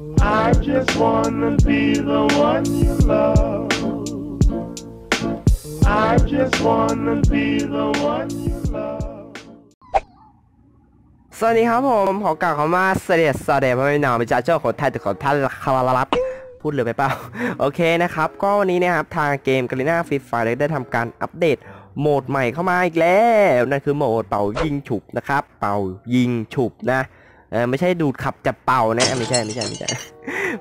I just wanna be the one you love. I just wanna be the one you love. สวัสดีครับผมขอกล่าวคำว่าเสด็จเสด็จพระไม่หนาวไปจาเจ้าของไทยแต่ของท่านคาราลับพูดเลยไปเปล่า โอเคนะครับ ก็วันนี้นะครับ ทางเกมกาลิน่าฟรีไฟได้ทำการอัปเดตโหมดใหม่เข้ามาอีกแล้ว นั่นคือโหมดเป่ายิงฉุบนะครับ เป่ายิงฉุบนะ เออไม่ใช่ดูดขับจับเป่านะไม่ใช่ไม่ใช่ไม่ใช่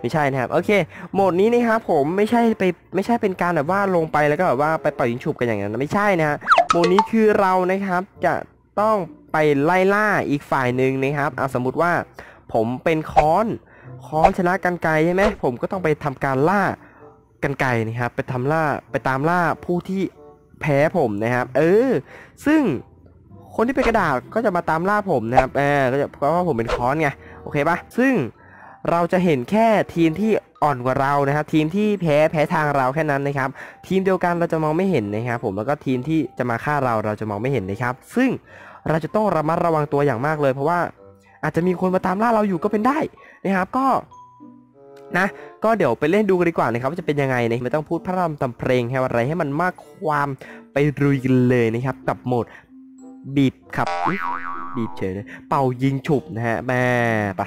ไม่ใช่นะครับ โอเค โหมดนี้นะครับผมไม่ใช่ไปไม่ใช่เป็นการแบบว่าลงไปแล้วก็แบบว่าไปเป่ายิงฉุบกันอย่างนั้นไม่ใช่นะฮะโหมดนี้คือเรานะครับจะต้องไปไล่ล่าอีกฝ่ายหนึ่งนะครับเอาสมมติว่าผมเป็นค้อนค้อนชนะกันไกใช่ไหมผมก็ต้องไปทำการล่ากันไกนะครับ ไปทำล่าไปตามล่าผู้ที่แพ้ผมนะครับ เออ ซึ่ง คนที่เป็นกระดาษก็จะมาตามล่าผมนะครับเออก็จะเพราะว่าผมเป็นค้อนไงโอเคปะซึ่งเราจะเห็นแค่ทีมที่อ่อนกว่าเรานะครับทีมที่แพ้แพ้ทางเราแค่นั้นนะครับ ทีมเดียวกันเราจะมองไม่เห็นนะครับผมแล้วก็ทีมที่จะมาฆ่าเราเราจะมองไม่เห็นนะครับ ซึ่งเราจะต้องระมัดระวังตัวอย่างมากเลย เพราะว่าอาจจะมีคนมาตามล่าเราอยู่ก็เป็นได้นะครับก็นะ ก็เดี๋ยวไปเล่นดูกันดีกว่านะครับว่าจะเป็นยังไงนะไม่ต้องพูดพระรำทำเพลงให้อะไรให้มันมากความไปรุยกันเลยนะครับกับโหมด บีบครับบีบเฉยเลยเป่ายิงฉุบนะฮะแม่ไป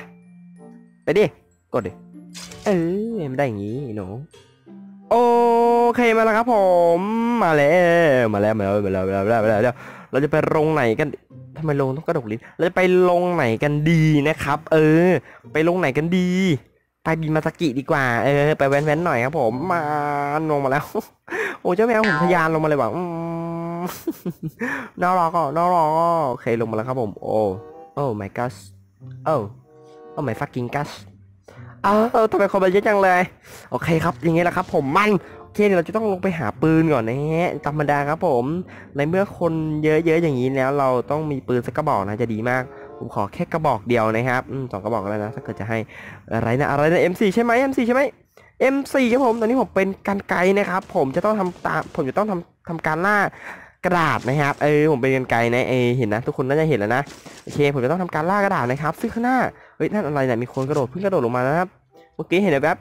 ไปดิกดดิเออไม่ได้อย่างนี้หนูโอเคมาแล้วครับผมมาแล้วมาแล้วมาแล้วมาแล้วมาแล้วมาแล้วมาแล้วเราจะไปลงไหนกันทำไมลงต้องกระดกลิ้นเราจะไปลงไหนกันดีนะครับ เออ ไปลงไหนกันดีไปบินมาสกิดีกว่า เออ ไปแว้นๆหน่อยครับผมมาลงมาแล้ว โอ้เจ้าแมวผมทะยานลงมาเลยว่ะอืม น่ารักอะน่ารักอะโอเคลงมาแล้วครับผม โอ้โอ้ my gosh โอ้โอ้ my fucking gosh อ้าวทำไมคนมาเยอะจังเลย โอเคครับ อย่างงี้แหละครับ ผมมันโอเคเดี๋ยวเราจะต้องลงไปหาปืนก่อนนะฮะธรรมดาครับผม ในเมื่อคนเยอะๆอย่างนี้แล้ว เราต้องมีปืนสักกระบอกนะจะดีมาก ผมขอแค่กระบอกเดียวนะครับสองกระบอกแล้วนะ ถ้าเกิดจะให้อะไรนะอะไรนะ M4 ใช่ไหม M4 ใช่ไหม M4 ครับผม ตอนนี้ผมเป็นกันไกรนะครับ ผมจะต้องทำตามผมจะต้องทำทำการล่า กระดาษนะครับ เออผมเป็นกันไกรนะเอเห็นนะ ทุกคนน่าจะเห็นแล้วนะโอเค ผมจะต้องทำการล่ากระดาษนะครับ ซึ่งข้างหน้าเฮ้ยนั่นอะไรเนี่ยมีคนกระโดดเพิ่งกระโดดลงมานะครับเมื่อกี้เห็นแบบ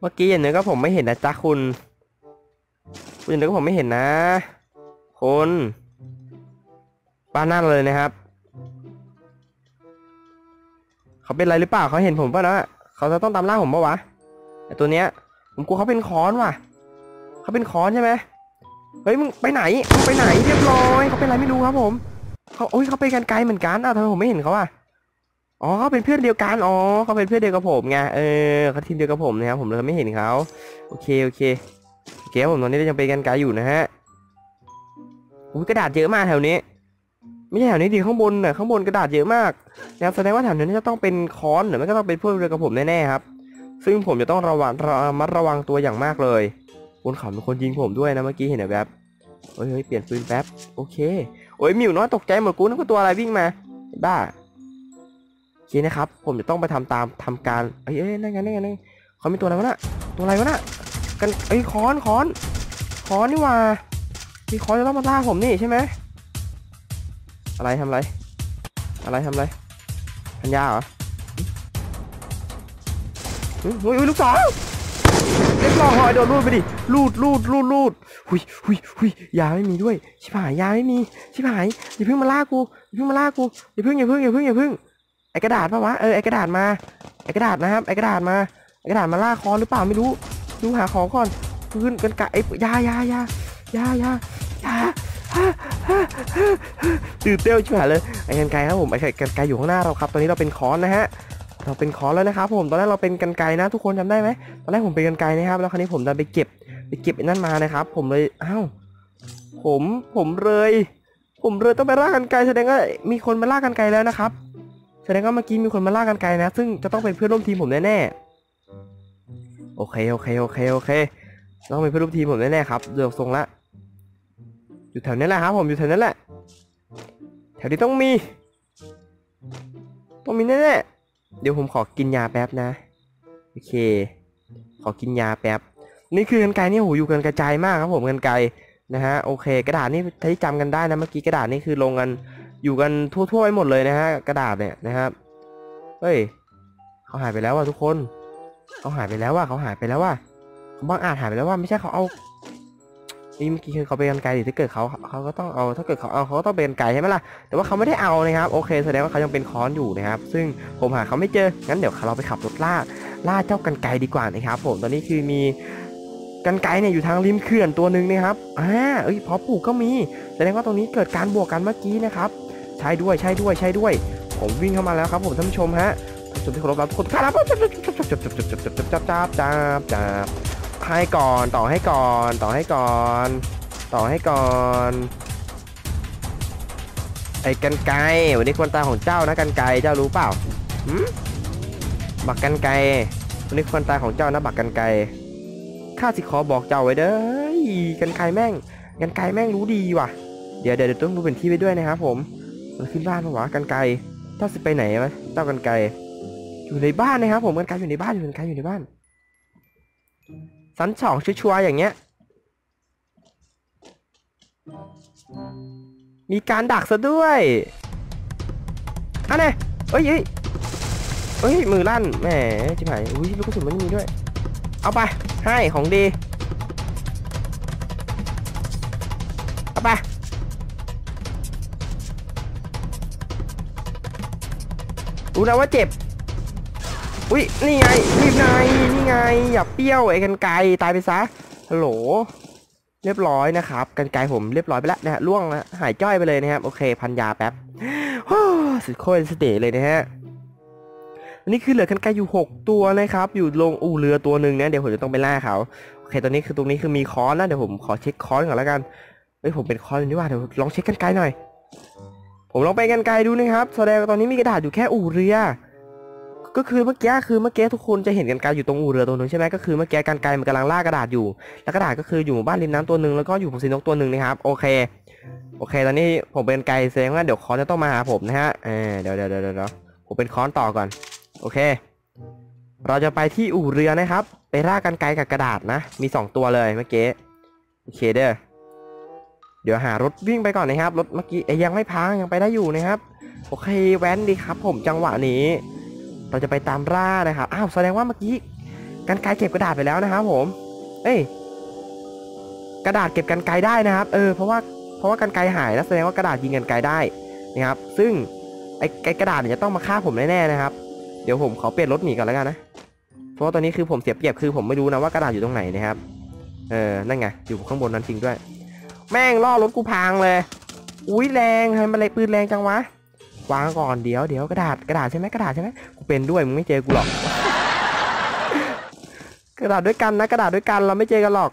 เมื่อกี้อย่างนึงก็ผมไม่เห็นนะจ๊ะคุณคุณอย่างนึงก็ผมไม่เห็นนะ คนบ้านหน้าเลยนะครับเขาเป็นอะไรหรือเปล่าเขาเห็นผมป่ะนะเขาจะต้องตามล่าผมป่ะวะไอตัวเนี้ยผมกลัวเขาเป็นค้อนว่ะเขาเป็นค้อนใช่ไหม เฮ้ยมึงไปไหนมึงไปไหนเรียบร้อยเขาเป็นอะไรไม่รู้ครับผมเขาโอ้ยเขาไปกันไกลเหมือนกันอ้าวทำไมผมไม่เห็นเขาอะอ๋อเขาเป็นเพื่อนเดียวกันอ๋อเขาเป็นเพื่อนเดียวกับผมไงเออเขาทีมเดียวกับผมนะครับผมเลยไม่เห็นเขาโอเคโอเคโอเคผมตอนนี้ยังเป็นกันไกลอยู่นะฮะอุ้ยกระดาษเยอะมากแถวนี้ ไม่ใช่แถวนี้ดีข้างบนน่ะข้างบนกระดาษเยอะมากนะครับแสดงว่าแถวนี้จะต้องเป็นค้อนหรือไม่ก็ต้องเป็นเพื่อนเดียวกับผมแน่ๆครับ ซึ่งผมจะต้องระวังระมัดระวังตัวอย่างมากเลย บนเขาเป็นคนยิงผมด้วยนะเมื่อกี้เห็นแบบเฮ้ยเฮ้ยเปลี่ยนปืนแป๊บโอเคโอ้ยมิวน้อยตกใจหมดกูนึกว่าตัวอะไรวิ่งมาบ้าโอเคนะครับ ผมจะต้องไปทำตามทำการเอ้ยเอ้ยนั่นไงนั่นไงนั่นเขามีตัวอะไรวะน่ะตัวอะไรวะน่ะกันเอ้ยค้อนค้อนค้อนนี่ว่ามีค้อนจะต้องมาล่าผมนี่ใช่ไหมอะไรทำอะไร อะไรทำอะไรพันยาเหรออุ้ยอุ้ยลูกสอง เรียบร้อยโดนลูดไปดิลูดลูดลูดลูดหุยหุยหุยยาไม่มีด้วย ชิบหายยาไม่มีชิบหายอย่าเพิ่งมาล่ากูอย่าเพิ่งมาล่ากูอย่าเพิ่งอย่าเพิ่งอย่าเพิ่งอย่าเพิ่งไอกระดาษปะวะเออไอกระดาษมาไอกระดาษนะครับไอกระดาษมาไอกระดาษมาล่าคอหรือเปล่าไม่รู้ดูหาของก่อนพื้นกันกะไอ้ยายายายายายาตื่นเต้นชิบหายเลยไอ้กันไกรครับผมไอ้กันไกรอยู่ข้างหน้าเราครับ ตอนนี้เราเป็นคอนนะฮะ เราเป็นคอแล้วนะครับผมตอนแรกเราเป็นกันไกนะ ทุกคนจำได้ไหมตอนแรกผมเป็นกันไกนะครับ แล้วคราวนี้ผมดันไปเก็บไปเก็บไอ้นั่นมานะครับ ผมเลยอ้าวผมผมเลย ผมเลยต้องไปล่ากันไกแสดงว่ามีคนมาล่ากันไกแล้วนะครับ แสดงว่าเมื่อกี้มีคนมาล่ากันไกลนะ ซึ่งจะต้องเป็นเพื่อนร่วมทีมผมแน่ๆโอเคโอเคโอเคโอเคต้องเป็นเพื่อนร่วมทีมผมแน่ๆครับเดือดทรงละอยู่แถวนี้แหละครับผมอยู่แถวนี้แหละ แถวนี้ต้องมี ต้องมีแน่ๆ เดี๋ยวผมขอกินยาแป๊บนะ โอเค ขอกินยาแป๊บ นี่คือกันไกลนี่โหอยู่กันกระจายมากครับผมกันไกลนะฮะโอเค กระดาษนี่ที่จำกันได้นะเมื่อกี้กระดาษนี่คือลงกันอยู่กันทั่วๆไปหมดเลยนะฮะกระดาษเนี่ยนะครับเฮ้ยเขาหายไปแล้วว่ะทุกคนเขาหายไปแล้วว่ะเขาหายไปแล้วว่ะบางอาจหายไปแล้วว่าไม่ใช่เขาเอา นี่เมื่อกี้คือเขาเป็นกันไกลดิถ้าเกิดเขาเขาก็ต้องเอาถ้าเกิดเขาเอาเขาก็ต้องเป็นกันไกลใช่ไหมล่ะแต่ว่าเขาไม่ได้เอานะครับโอเคแสดงว่าเขายังเป็นค้อนอยู่นะครับ ซึ่งผมหาเขาไม่เจองั้นเดี๋ยวเราไปขับรถล่าล่าเจ้ากันไกลดีกว่านะครับผมตอนนี้คือมีกันไกลเนี่ยอยู่ทางริมเขื่อนตัวหนึ่งนะครับอ่าเอ้ยพอปลูกก็มี แสดงว่าตรงนี้เกิดการบวกกันเมื่อกี้นะครับใช่ด้วยใช่ด้วยใช่ด้วย ผมวิ่งเข้ามาแล้วครับผมท่านผู้ชมฮะท่านผู้ชมที่เคารพรับคนครับจับจับจับจับจับจับจับจับจับจับจับจับ ให้ก่อนต่อให้ก่อน ต่อให้ก่อน ต่อให้ก่อน ไอ้กันไกวันนี้ควรตาของเจ้านะกันไกเจ้ารู้เปล่าหืมบักกันไกวันนี้ควรตาของเจ้านะบักกันไกข้าสิขอบอกเจ้าไว้เด้อกันไกแม่งกันไกแม่งรู้ดีว่ะ เดี๋ยวเดี๋ยวต้องดูเป็นที่ไปด้วยนะครับผมมันขึ้นบ้านปะวะกันไกเจ้าสิไปไหนวะเจ้ากันไกอยู่ในบ้านนะครับผมกันไกอยู่ในบ้านอยู่กันไกอยู่ในบ้าน สันสองชัวร์ๆอย่างเงี้ย มีการดักซะด้วยอันไหนเอ้ยเอ้ยเอ้ย มือลั่น แหมจิ๋มหายอุ้ย ลูกกระสุนมันมีด้วย เอาไป ให้ของดี เอาไป รู้แล้วว่าเจ็บ อุ้ยนี่ไงนี่ไงนี่ไง อย่าเปรี้ยวไอ้กันไกตายไปซะฮัลโหลเรียบร้อยนะครับกันไกผมเรียบร้อยไปแล้วนะฮะล่วงแล้วหายจ้อยไปเลยนะครับโอเค พันยาแป๊บสุดโคตรสเตย์เลยนะฮะนนี้คือเหลือกันไกอยู่ 6 ตัวนะครับ อยู่ลงอู่เรือตัวหนึ่งนะเดี๋ยวผมจะต้องไปล่าเขาโอเคตอนนี้คือตรงนี้คือมีค้อนนะเดี๋ยวผมขอเช็คค้อนก่อนแล้วกันเฮ้ยผมเป็นค้อนนี่ว่าเดี๋ยวลองเช็คกันไกหน่อย ผมลองไปกันไกลดูนะครับแสดงว่าตอนนี้มีกระดาษอยู่แค่อู่เรือ ก็คือเมื่อกี้คือเมื่อกี้ทุกคนจะเห็นกันไกลอยู่ตรงอู่เรือตัวหนึงใช่ไหมก็คือเมื่อกี้กันไกลมันกำลังล่ากระดาษอยู่ แล้วกระดาษก็คืออยู่หมู่บ้านริมน้ำตัวหนึ่งแล้วก็อยู่ผมซีนกตัวหนึ่งนะครับโอเคโอเค ตอนนี้ผมเป็นไกลแสดงว่าเดี๋ยวคอนจะต้องมาหาผมนะฮะเออเดี๋ยวเดี๋ยวเดี๋ยวเดี๋ยวผมเป็นคอนต่อก่อนโอเค เราจะไปที่อู่เรือนะครับ ไปล่ากันไกลกับกระดาษนะ มีสองตัวเลยเมื่อกี้โอเคเด้อเดี๋ยวหารถวิ่งไปก่อนนะครับรถเมื่อกี้ยยังไม่พังยังไปได้อยู่นะครับโอเคแว้นดีครับ ผมจังหวะนี้ เราจะไปตามล่านะครับอ้าวแสดงว่าเมื่อกี้กันไกลเก็บกระดาษไปแล้วนะครับผม เอ้ยกระดาษเก็บกันไกลได้นะครับ เออเพราะว่าเพราะว่ากันไกลหายแล้วแสดงว่ากระดาษยิงกันไกลได้นะครับ ซึ่งไอ้ไอ้กระดาษเนี่ยจะต้องมาฆ่าผมแน่ๆนะครับ เดี๋ยวผมขอเปลี่ยนรถหนีก่อนแล้วกันนะเพราะว่าตอนนี้คือผมเสียเปรียบคือผมไม่รู้นะว่ากระดาษอยู่ตรงไหนนะครับ เออนั่นไงอยู่ข้างบนนั้นจริงด้วย แม่งล่อรถกูพังเลย อุ้ยแรงทำไมมันเลยปืนแรงจังวะ วางก่อนเดี๋ยวเดี๋ยวกระดาษกระดาษใช่ไหมกระดาษใช่ไหมกูเป็นด้วยมึงไม่เจอกูหรอก กระดาษด้วยกันนะกระดาษด้วยกันเราไม่เจอกันหรอก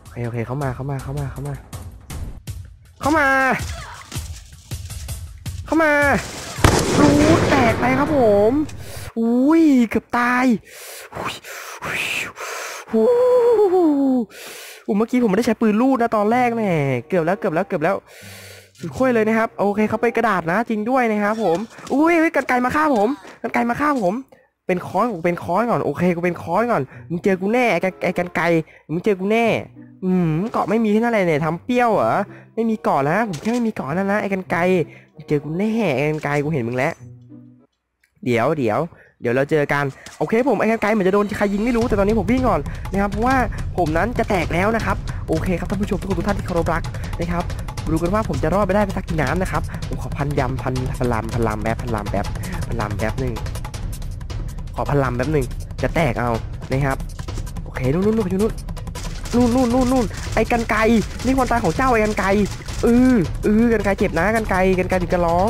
โอเคโอเคเขามาเขามาเขามาเขามาเขามาเขามารูดแตกไปครับผมอุ้ยเกือบตายอุ้ยอุ้ย เมื่อกี้ผมไม่ได้ใช้ปืนลูดนะตอนแรกแหม่เกือบแล้วเกือบแล้วเกือบแล้วสุดค่อยเลยนะครับ โอเคเขาไปกระดาษนะ จริงด้วยนะครับผม อุ้ยเฮ้ยกันไกลมาฆ่าผม กันไกลมาฆ่าผม เป็นค้อนกูเป็นค้อนก่อน โอเคกูเป็นค้อนก่อน มึงเจอกูแน่ไอ้กันไอ้กันไกลมึงเจอกูแน่ อืมเกาะไม่มีที่นั่นอะไรเนี่ยทำเปรี้ยวเหรอ ไม่มีเกาะนะผมแค่ไม่มีเกาะนั่นนะไอ้กันไกลมึงเจอกูแน่ไอ้กันไกลกูเห็นมึงแล้ว เดี๋ยวเดี๋ยว เดี๋ยวเราเจอกันโอเคผมไอ้กันไกลเหมือนจะโดนใครยิงไม่รู้แต่ตอนนี้ผมวิ่งก่อนนะครับเพราะว่าผมนั้นจะแตกแล้วนะครับโอเคครับท่านผู้ชมทุกคนทุกท่านที่เคารพรักนะครับดูกันว่าผมจะรอดไปได้ไปสักกี่น้ำนะครับผมขอพันยำพันพันลำพันลำแบบพันลำแบบพันลำแบบหนึ่งขอพันลำแบบหนึ่งจะแตกเอานะครับโอเคนู่นนู่นนู่นอยู่นู่นนู่นนู่นนู่นนู่นไอ้กันไกลนี่ความตายของเจ้าไอ้กันไกลเออเออกันไกลเจ็บนะกันไกลกันไกลถึงจะร้อง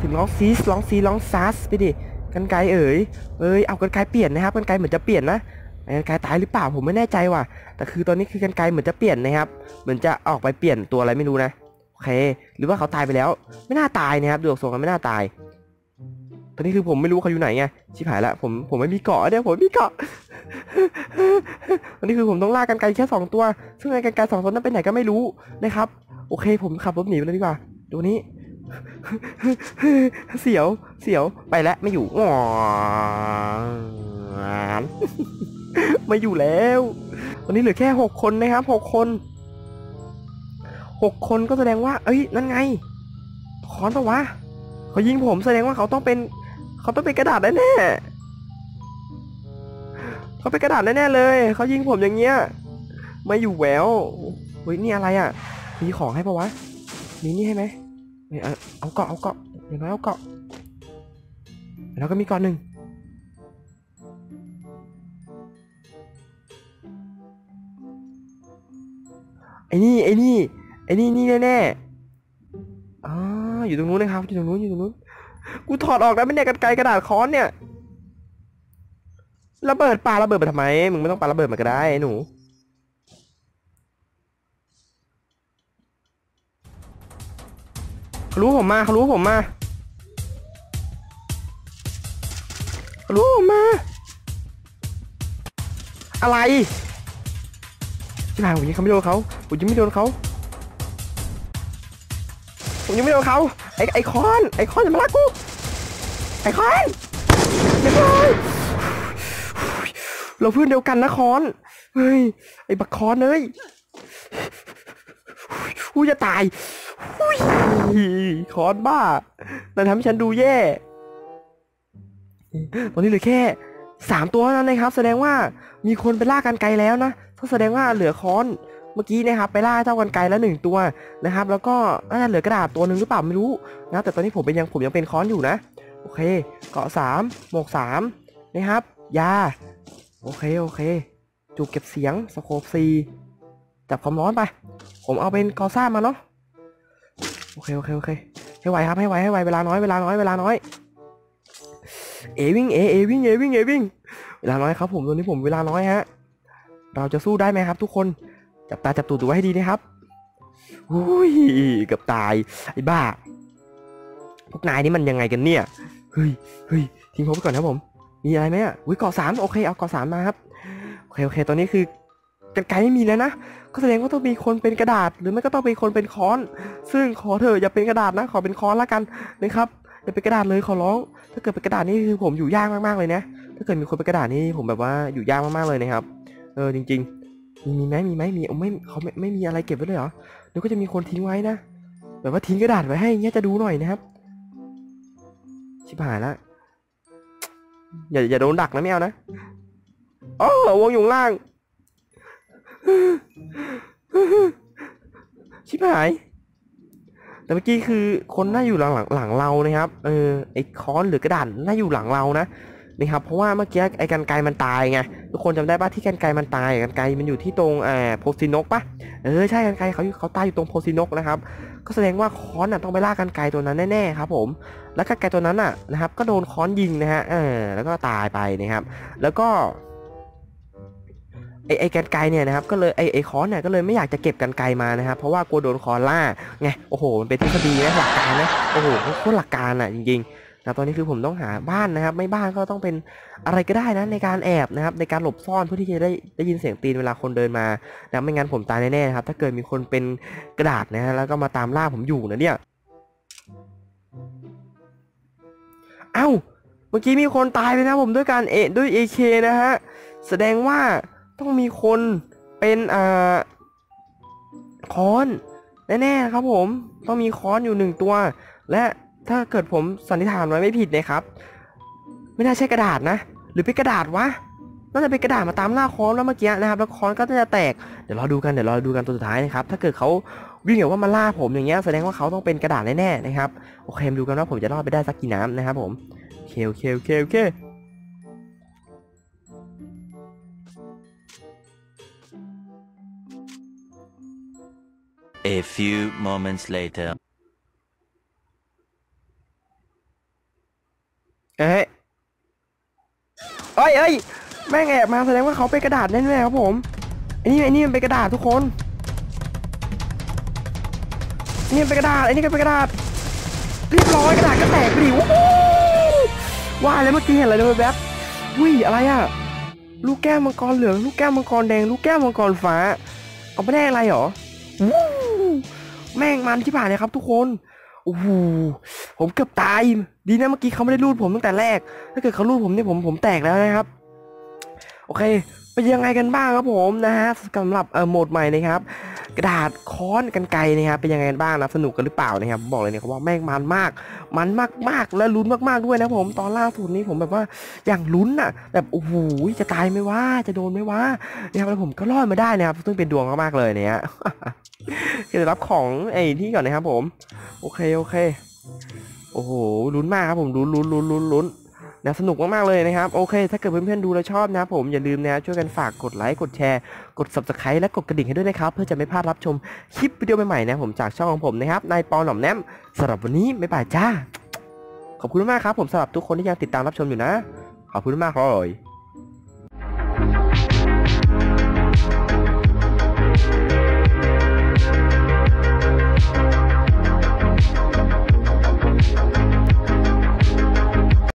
ถึงร้องซีสร้องซีร้องซัสไปดิ กันไกลเอ๋ยเอ้ยเอากันไกลเปลี่ยนนะครับกันไกลเหมือนจะเปลี่ยนนะไอ้กันไกลตายหรือเปล่าผมไม่แน่ใจว่ะ แต่คือตอนนี้คือกันไกลเหมือนจะเปลี่ยนนะครับ เหมือนจะออกไปเปลี่ยนตัวอะไรไม่รู้นะโอเค หรือว่าเขาตายไปแล้ว ไม่น่าตายนะครับดูออกทรงกันไม่น่าตาย ตอนนี้คือผมไม่รู้เขาอยู่ไหนไงชิบหายละผมผมไม่มีเกาะเนี่ยผมไม่มีเกาะตอนนี้คือผมต้องลากกันไกลแค่สองตัว ซึ่งไอ้กันไกลสองตัวนั้นไปไหนก็ไม่รู้นะครับ โอเค ผมขับรถหนีไปเลยดีกว่าดูนี้ เสียว เสียว ไปแล้วไม่อยู่อ๋อไม่อยู่แล้วตอนนี้เหลือแค่หกคนนะครับหกคนหกคนก็แสดงว่า เอ้ย นั่นไงคอนปะวะ เขายิงผมแสดงว่าเขาต้องเป็น เขาต้องเป็นกระดาษแน่ๆเขาเป็นกระดาษแน่ๆเลย เขายิงผมอย่างเงี้ยไม่อยู่แววเฮ้ย นี่อะไรอะ มีของให้ปะวะ มีนี่ให้ไหม นี่เอาเอาเกาะเอาเกาะอย่างน้อยเอาเกาะแล้วก็มีเกาะหนึ่งไอ้นี่ไอ้นี่ไอ้นี่นี่แน่ๆอ๋ออยู่ตรงนู้นนะครับอยู่ตรงนู้นอยู่ตรงนู้นกูถอดออกแล้วไม่เนี่ยกันไกลกระดาษค้อนเนี่ยระเบิดปาระเบิดไปทำไมมึงไม่ต้องปาระเบิดมาก็ได้ไอ้หนู เขารู้ผมมาเขารู้ผมมาเขารู้ผมมา อะไรที่ผ่านผมยังไม่โดนเขาผมยังไม่โดนเขาผมยังไม่โดนเขาไอไอคอน ไอคอนอย่ามาลักกูไอคอนเรียบร้อยเราเพื่อนเดียวกันนะคอนเฮ้ยไอบักคอนเลยกูจะตาย คอนบ้านั่นทำให้ฉันดูแย่ ตอนนี้เหลือแค่สามตัวเท่านั้นนะครับ แสดงว่ามีคนไปล่ากันไกลแล้วนะก็แสดงว่าเหลือค้อนเมื่อกี้นะครับไปล่าเจ้ากันไกลแล้วหนึ่งตัวนะครับ แล้วก็น่าจะเหลือกระดาษตัวหนึ่งหรือเปล่าไม่รู้นะแต่ตอนนี้ผมเป็นยังผมยังเป็นค้อนอยู่นะ โอเค เกาะสามหมวกสามนะครับ ยา โอเคโอเคจูบเก็บเสียงสโคปซีจับความร้อนไป ผมเอาเป็นกอซ่ามาเนาะ โอเคโอเคโอเคให้ไวครับให้ไวให้ไวเวลาน้อยเวลาน้อยเวลาน้อยเอวิ่งเอเอวิ่งเอวิ่งเอวิ่งเวลาน้อยครับผมตอนนี้ผมเวลาน้อยฮะ เราจะสู้ได้ไหมครับ ทุกคนจับตาจับตูดดูไว้ให้ดีนะครับอุ้ยเกับตายไอ้บ้า พวกนายนี่มันยังไงกันเนี่ยเฮ้ยเฮ้ยทิ้งผมไปก่อนนะผม มีอะไรไหมอะอุ้ยเกาะสามโอเคเอาเกาะสามมาครับโอเคโอเคตอนนี้คือ กันไกลไม่มีแล้วนะ ก็แสดงว่าต้องมีคนเป็นกระดาษ หรือไม่ก็ต้องเป็นคนเป็นค้อน ซึ่งขอเถอะอย่าเป็นกระดาษนะ ขอเป็นค้อนละกันนะครับ อย่าเป็นกระดาษเลยขอร้อง ถ้าเกิดเป็นกระดาษนี่คือผมอยู่ยากมากๆเลยนะ ถ้าเกิดมีคนเป็นกระดาษนี่ผมแบบว่าอยู่ยากมากๆเลยนะครับ เออจริง ๆ มีมีไหมมีไหมมีไม่เขาไม่ไม่มีอะไรเก็บไว้เลยเหรอหรือก็จะมีคนทิ้งไว้นะ แบบว่าทิ้งกระดาษไว้ให้เงี้ยจะดูหน่อยนะครับ ชิบหายละ อย่าอย่าโดนดักนะไม่เอานะอ๋อวงอยู่ล่าง ชิบหาย แต่เมื่อกี้คือคนน่าอยู่หลังหลังหลังเรานะครับ เออไอ้ค้อนหรือกระดาษน่าอยู่หลังเรานะนะครับ เพราะว่าเมื่อกี้ไอ้กันไกมันตายไงทุกคนจำได้ปะที่กันไกมันตายกันไกมันอยู่ที่ตรงอ่าโพซินกปะเออใช่กันไกเขาเขาตายอยู่ตรงโพซินกนะครับ ก็แสดงว่าค้อนน่ะต้องไปล่ากันไกตัวนั้นแน่ๆครับ ผม แล้วกันไกตัวนั้นอะนะครับ ก็โดนค้อนยิงนะฮะเออแล้วก็ตายไปนะครับ แล้วก็ ไอไอกันไกเนี่ยนะครับก็เลยไอไอคอนเนี่ยก็เลยไม่อยากจะเก็บกันไกมานะครับเพราะว่ากลัวโดนคอล่าไงโอ้โหมันเป็นทฤษฎีนะหลักการนะโอ้โหโคตรหลักการอะจริงๆนะตอนนี้คือผมต้องหาบ้านนะครับ ไม่บ้านก็ต้องเป็นอะไรก็ได้นะในการแอบนะครับในการหลบซ่อนเพื่อที่จะได้ได้ยินเสียงตีนเวลาคนเดินมานะไม่งั้นผมตายแน่ๆนะครับถ้าเกิดมีคนเป็นกระดาษนะฮะแล้วก็มาตามล่าผมอยู่นะเนี่ยเอ้าเมื่อกี้มีคนตายไปนะผมด้วยการเอด้วย AK นะฮะแสดงว่า ต้องมีคนเป็นอ่าค้อนแน่ๆครับผมต้องมีค้อนอยู่หนึ่งตัว และถ้าเกิดผมสันนิษฐานไว้ไม่ผิดนะครับ ไม่น่าใช่กระดาษนะ หรือเป็นกระดาษวะน่าจะเป็นกระดาษมาตามล่าค้อนแล้วเมื่อกี้นะครับแล้วค้อนก็จะแตกเดี๋ยวเราดูกันเดี๋ยวเราดูกันตัวสุดท้ายนะครับถ้าเกิดเขาวิ่งแบบว่ามาล่าผมอย่างเงี้ยแสดงว่าเขาต้องเป็นกระดาษแน่ๆนะครับโอเคมาดูกันว่าผมจะรอดไปได้สักกี่น้ำนะครับผมโอเคโอเคโอเคโอเค A few moments later. เอ้ยเอ้ยเอ้ยแม่งแอบมาแสดงว่าเขาเป็นกระดาษแน่ๆครับผมไอ้นี่ไอ้นี่มันเป็นกระดาษทุกคนนี่เป็นกระดาษไอ้นี่ก็เป็นกระดาษเรียบร้อยกระดาษก็แตกไปดิวู้ฮู้ว่าแล้วเมื่อกี้เห็นอะไรเลยแบบวิ่งอะไรอะลูกแก้วมังกรเหลือง ลูกแก้วมังกรแดง ลูกแก้วมังกรฟ้า เอาไม่ได้อะไรหรอวู้ มันที่ผ่านเลยครับ ทุกคนโอ้โหผมเกือบตาย ดีนะเมื่อกี้เขาไม่ได้รูดผมตั้งแต่แรก ถ้าเกิดเขารูดผมเนี่ยผมผมแตกแล้วนะครับ โอเคเป็นยังไงกันบ้างครับผมนะฮะสำหรับเอ่อโหมดใหม่นะครับ กระดาษค้อนกันไกรนะครับเป็นยังไงกันบ้างนะสนุกกันหรือเปล่านะครับบอกเลยนะครับว่าแม่งมันมาก มันมากๆและลุ้นมากๆด้วยนะผมตอนล่าสุดนี้ผมแบบว่าอย่างลุ้นอะแบบโอ้โหจะตายไหมว่าจะโดนไหมว่านะครับแล้วผมก็รอดมาได้นะครับซึ่งเป็นดวงมากๆเลยเนี่ยจะรับของไอ้ที่ก่อนนะครับผม โอเคโอเค โอ้โหลุ้นมากครับผมลุ้นลุ้นลุ้นลุ้นลุ้น นะสนุกมากๆเลยนะครับโอเค ถ้าเกิดเพื่อนๆดูแล้วชอบนะผมอย่าลืมนะช่วยกันฝากกดไลค์กดแชร์ กด subscribe และกดกระดิ่งให้ด้วยนะครับ เพื่อจะไม่พลาดรับชมคลิปวิดีโอใหม่ๆนะผมจากช่องของผมนะครับนายปอหน่อมแนมสำหรับวันนี้ไม่บายจ้า ขอบคุณมากครับผมสำหรับทุกคนที่ยังติดตามรับชมอยู่นะ ขอบคุณมากเลย